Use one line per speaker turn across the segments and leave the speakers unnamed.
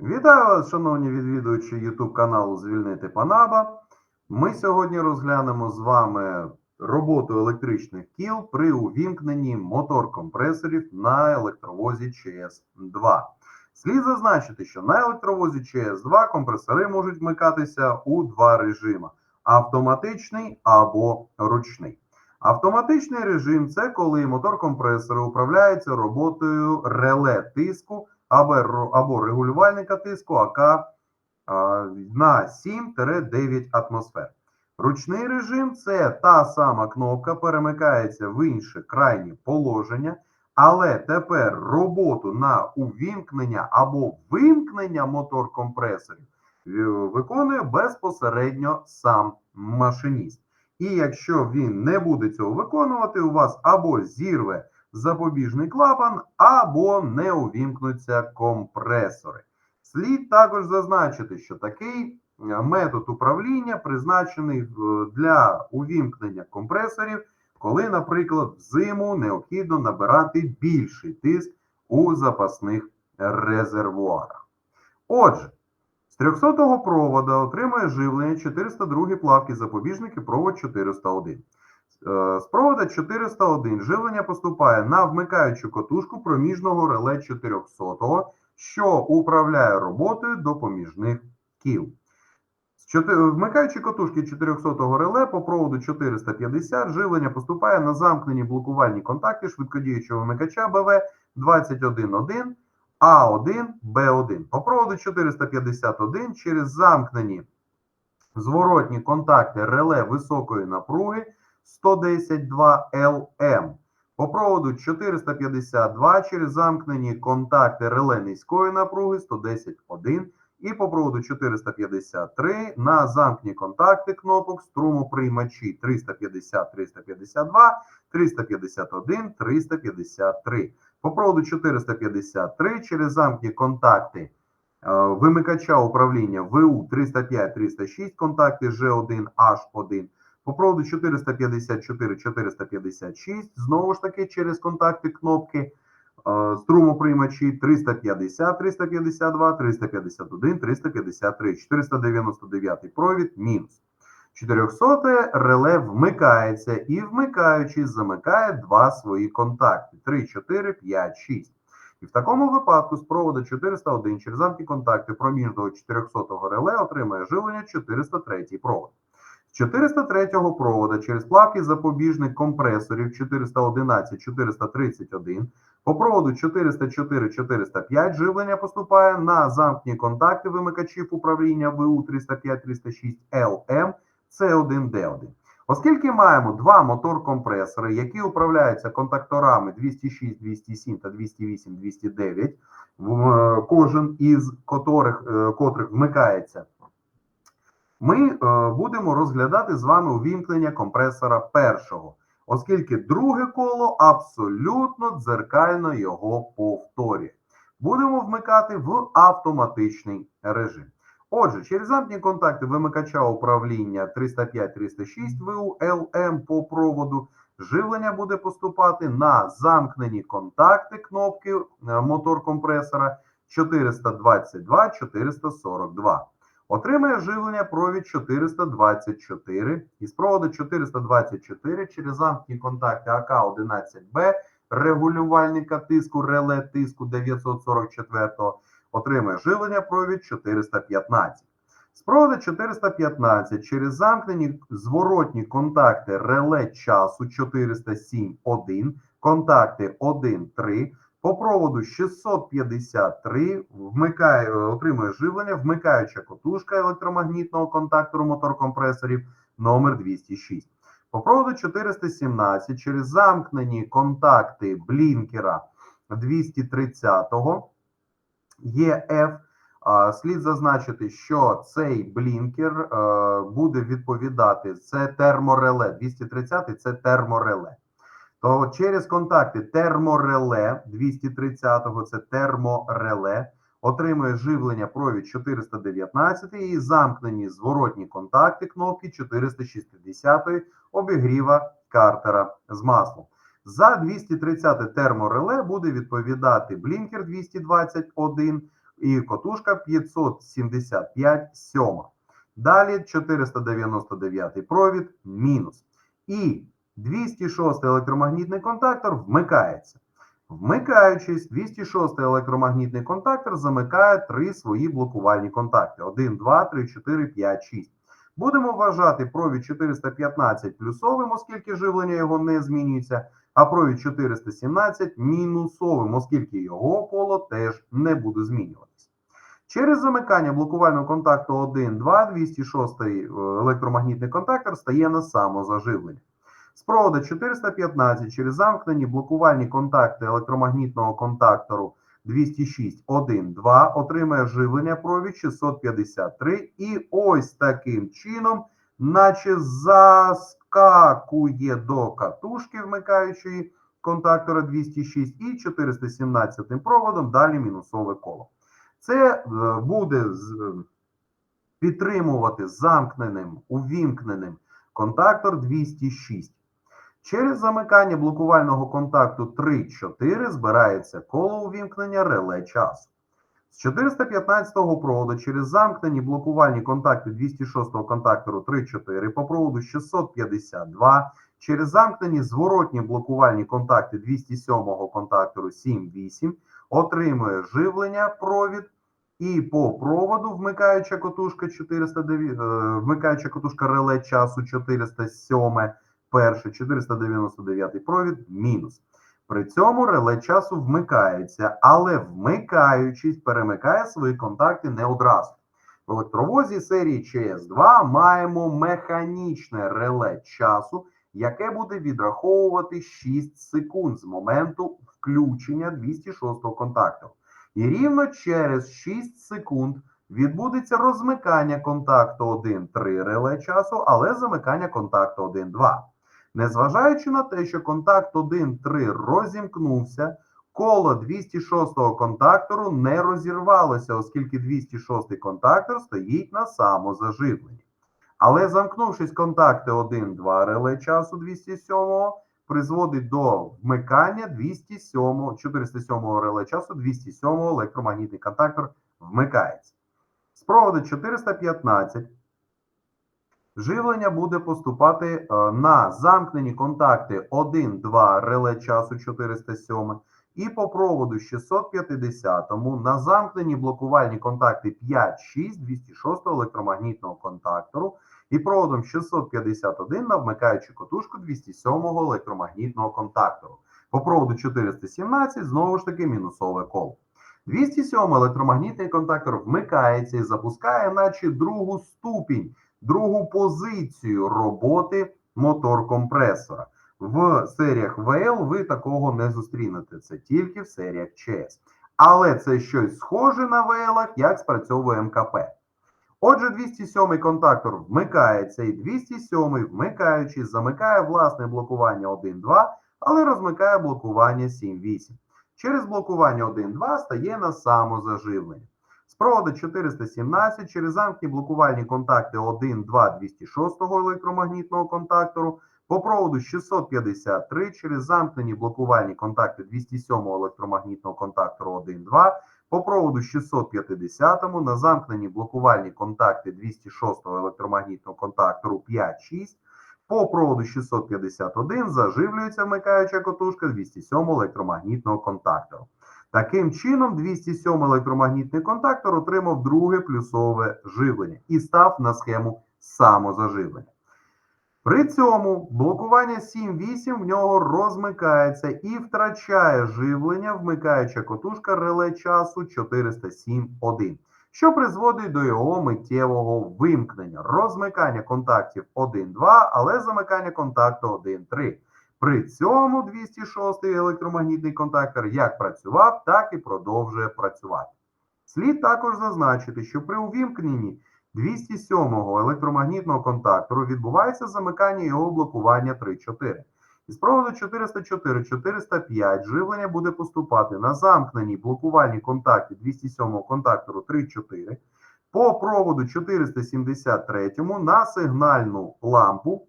Вітаю вас, шановні відвідувачі YouTube каналу Звільнити Панаба. Ми сьогодні розглянемо з вами роботу електричних кіл при увімкненні мотор-компресорів на електровозі ЧС-2. Слід зазначити, що на електровозі ЧС-2 компресори можуть вмикатися у два режими: автоматичний або ручний. Автоматичний режим це коли мотор компресора управляється роботою реле тиску або, регулювальника тиску АК на 7-9 атмосфер. Ручний режим це та сама кнопка, перемикається в інше крайнє положення, але тепер роботу на увімкнення або вимкнення мотор компресорів е, виконує безпосередньо сам машиніст. І якщо він не буде цього виконувати, у вас або зірве запобіжний клапан, або не увімкнуться компресори. Слід також зазначити, що такий е, метод управління призначений для увімкнення компресорів, коли, наприклад, взиму необхідно набирати більший тиск у запасних резервуарах. Отже, з 300-го провода отримує живлення 402 плавки запобіжники провод 401. Е, З провода 401 живлення поступає на вмикаючу котушку проміжного реле 400, що управляє роботою допоміжних кіл. Вмикаючи котушки 400 реле по проводу 450 живлення поступає на замкнені блокувальні контакти швидкодіючого вмикача БВ 21.1 А1 Б1. По проводу 451 через замкнені зворотні контакти реле високої напруги 110.2 ЛМ. По проводу 452 через замкнені контакти реле низької напруги 110.1 і по проводу 453 на замкні контакти кнопок струмоприймачі 350, 352, 351, 353. По проводу 453 через замкні контакти е, вимикача управління ВУ 305, 306, контакти G1, H1. По проводу 454, 456, знову ж таки через контакти кнопки е, струмоприймачі 350, 352, 351, 353, 499 провід мінус. 400 реле вмикається і вмикаючи замикає два свої контакти 3, 4, 5, 6. І в такому випадку з проводу 401 через замки контакти проміжного 400 реле отримає живлення 403 провод. З 403 провода через плавки запобіжних компресорів 411, 431 по проводу 404, 405 живлення поступає на замкні контакти вимикачів управління ВУ 305, 306 ЛМ С1Д1. Оскільки маємо два мотор-компресори, які управляються контакторами 206, 207 та 208, 209, е, кожен із котрих, е, котрих вмикається ми е, будемо розглядати з вами увімкнення компресора першого, оскільки друге коло абсолютно дзеркально його повторює. Будемо вмикати в автоматичний режим. Отже, через замкні контакти вимикача управління 305-306 ВУ ЛМ по проводу живлення буде поступати на замкнені контакти кнопки е, мотор компресора 422-442. Отримає живлення провід 424 із проводу 424 через замкні контакти АК-11Б регулювальника тиску реле тиску 944 отримає живлення провід 415. З проводу 415 через замкнені зворотні контакти реле часу 407.1, контакти 1.3 по проводу 653 вмикає, е, отримує живлення, вмикаюча котушка електромагнітного контактору мотор-компресорів номер 206. По проводу 417 через замкнені контакти блінкера 230 ЄФ. а, Слід зазначити, що цей блінкер е, буде відповідати це термореле. 230 це термореле то через контакти термореле 230-го, це термореле, отримує живлення провід 419 і замкнені зворотні контакти кнопки 460 обігріва картера з маслом. За 230 термореле буде відповідати блінкер 221 і котушка 575 сьома. Далі 499 провід мінус. І 206 електромагнітний контактор вмикається. Вмикаючись, 206 електромагнітний контактор замикає три свої блокувальні контакти: 1, 2, 3, 4, 5, 6. Будемо вважати провід 415 плюсовим, оскільки живлення його не змінюється, а провід 417 мінусовим, оскільки його поло теж не буде змінюватися. Через замикання блокувального контакту 1, 2, 206 електромагнітний контактор стає на самозаживлення. З провода 415 через замкнені блокувальні контакти електромагнітного контактору 206 1, 2 отримає живлення провід 653 і ось таким чином, наче заскакує до катушки вмикаючої контактора 206 і 417 проводом далі мінусове коло. Це е, буде підтримувати замкненим, увімкненим контактор 206. Через замикання блокувального контакту 3-4 збирається коло увімкнення реле часу. З 415-го проводу через замкнені блокувальні контакти 206-го контактору 3-4 по проводу 652 через замкнені зворотні блокувальні контакти 207-го контактору 7-8 отримує живлення провід і по проводу вмикаюча котушка 409, е, вмикаюча котушка реле часу 407 перше 499 провід мінус. При цьому реле часу вмикається, але вмикаючись, перемикає свої контакти не одразу. В електровозі серії ЧС2 маємо механічне реле часу, яке буде відраховувати 6 секунд з моменту включення 206-го контакту. І рівно через 6 секунд відбудеться розмикання контакту 1-3 реле часу, але замикання контакту 1-2. Незважаючи на те, що контакт 1.3 розімкнувся, коло 206 контактору не розірвалося, оскільки 206 контактор стоїть на самозаживленні. Але замкнувшись контакти 1.2 реле часу 207-го, призводить до вмикання 207, 407 реле часу 207-го електромагнітний контактор вмикається. З проводу 415 Живлення буде поступати е, на замкнені контакти 1-2 реле часу 407 і по проводу 650 на замкнені блокувальні контакти 5-6 206 електромагнітного контактору і проводом 651 на вмикаючу котушку 207 електромагнітного контактору. По проводу 417 знову ж таки мінусове коло. 207 електромагнітний контактор вмикається і запускає, наче другу ступінь другу позицію роботи мотор-компресора. В серіях ВЛ ви такого не зустрінете. Це тільки в серіях ЧС. Але це щось схоже на ВЛах, як спрацьовує МКП. Отже, 207 контактор вмикається, і 207 вмикаючи, замикає власне блокування 1.2, але розмикає блокування 7.8. Через блокування 1.2 стає на самозаживлення. З проводу 417 через замкні блокувальні контакти 1, 2, 206 електромагнітного контактору, по проводу 653 через замкнені блокувальні контакти 207 електромагнітного контактору 1, 2, по проводу 650 на замкнені блокувальні контакти 206 електромагнітного контактору 5, 6, по проводу 651 заживлюється вмикаюча котушка 207 електромагнітного контактору. Таким чином, 207 електромагнітний контактор отримав друге плюсове живлення і став на схему самозаживлення. При цьому блокування 7-8 в нього розмикається і втрачає живлення, вмикаюча котушка реле часу 407.1, що призводить до його миттєвого вимкнення, розмикання контактів 1-2, але замикання контакту 1-3. При цьому 206-й електромагнітний контактор як працював, так і продовжує працювати. Слід також зазначити, що при увімкненні 207-го електромагнітного контактору відбувається замикання його блокування 3-4. Із проводу 404-405 живлення буде поступати на замкнені блокувальні контакти 207-го контактору 3-4, по проводу 473 на сигнальну лампу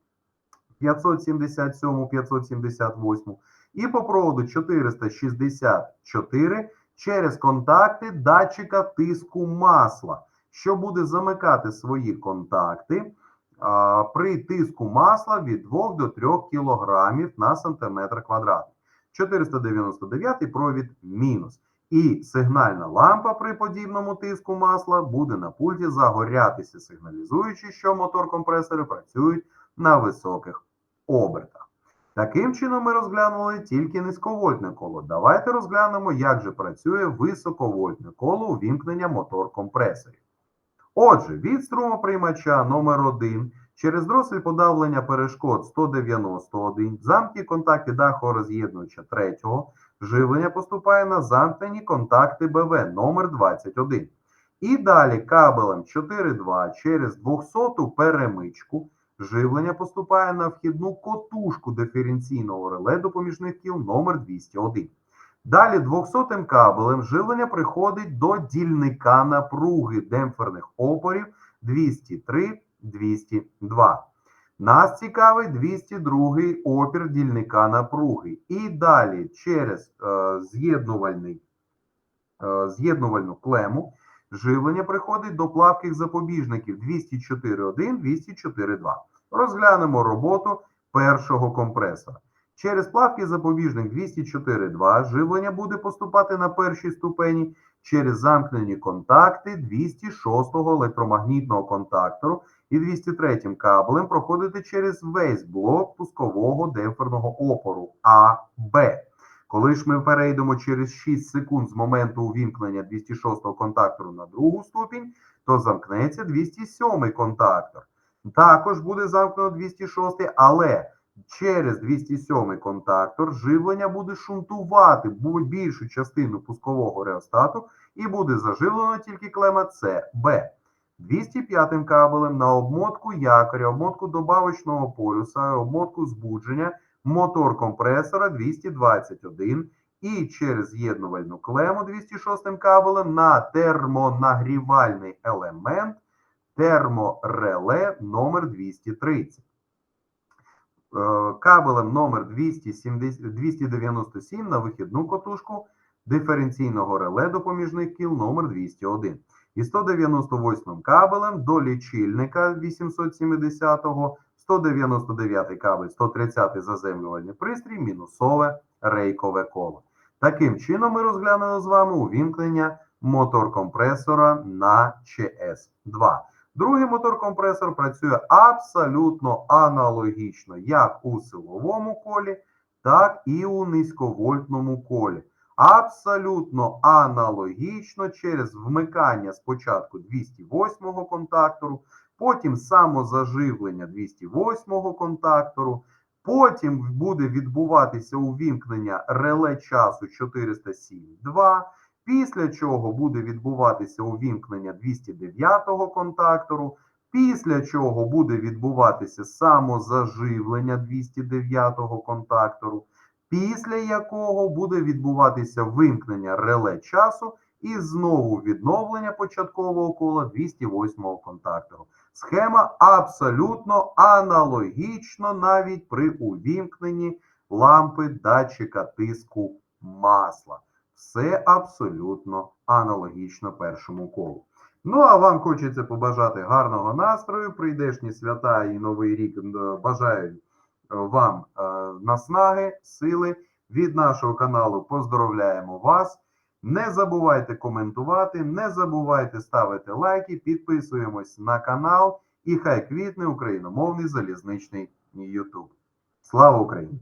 577, 578 і по проводу 464 через контакти датчика тиску масла, що буде замикати свої контакти а, при тиску масла від 2 до 3 кг на сантиметр квадратний. 499 провід мінус. І сигнальна лампа при подібному тиску масла буде на пульті загорятися, сигналізуючи, що мотор-компресори працюють на високих обертах. Таким чином, ми розглянули тільки низьковольтне коло. Давайте розглянемо, як же працює високовольтне коло увімкнення мотор-компресорів. Отже, від струмоприймача номер 1 через дросель подавлення перешкод 191, замки контакти дахороз'єднувача 3 живлення поступає на замкнені контакти БВ номер 21. І далі кабелем 4.2 через 200 перемичку живлення поступає на вхідну котушку диференційного реле допоміжних кіл номер 201. Далі 200 кабелем живлення приходить до дільника напруги демпферних опорів 203-202. Нас цікавить 202 опір дільника напруги. І далі через е, з'єднувальний, е, з'єднувальну клему живлення приходить до плавких запобіжників 204.1, 204.2. Розглянемо роботу першого компресора. Через плавкий запобіжник 204.2 живлення буде поступати на першій ступені через замкнені контакти 206 електромагнітного контактору і 203 кабелем проходити через весь блок пускового демпферного опору А, Б. Коли ж ми перейдемо через 6 секунд з моменту увімкнення 206-го контактору на другу ступінь, то замкнеться 207 контактор. Також буде замкнено 206, але через 207 контактор живлення буде шунтувати більшу частину пускового реостату і буде заживлено тільки клема С, Б. 205 кабелем на обмотку якоря, обмотку добавочного полюса, обмотку збудження, мотор компресора 221 і через з'єднувальну клему 206 кабелем на термонагрівальний елемент термореле номер 230. Е, Кабелем номер 270 297 на вихідну котушку диференційного реле допоміжних кіл номер 201 і 198 кабелем до лічильника 870-го, 199 кабель, 130 заземлювальний пристрій, мінусове рейкове коло. Таким чином ми розглянули з вами увімкнення мотор-компресора на ЧС-2. Другий мотор-компресор працює абсолютно аналогічно як у силовому колі, так і у низьковольтному колі абсолютно аналогічно через вмикання спочатку 208 контактору, потім самозаживлення 208 контактору, потім буде відбуватися увімкнення реле часу 407.2, після чого буде відбуватися увімкнення 209-го контактору, після чого буде відбуватися самозаживлення 209 контактору після якого буде відбуватися вимкнення реле часу і знову відновлення початкового кола 208 контактору. Схема абсолютно аналогічна навіть при увімкненні лампи датчика тиску масла. Все абсолютно аналогічно першому колу. Ну, а вам хочеться побажати гарного настрою, прийдешні свята і Новий рік е, бажаю вам е, наснаги, сили. Від нашого каналу поздоровляємо вас. Не забувайте коментувати, не забувайте ставити лайки, підписуємось на канал і хай квітне україномовний залізничний YouTube. Слава Україні!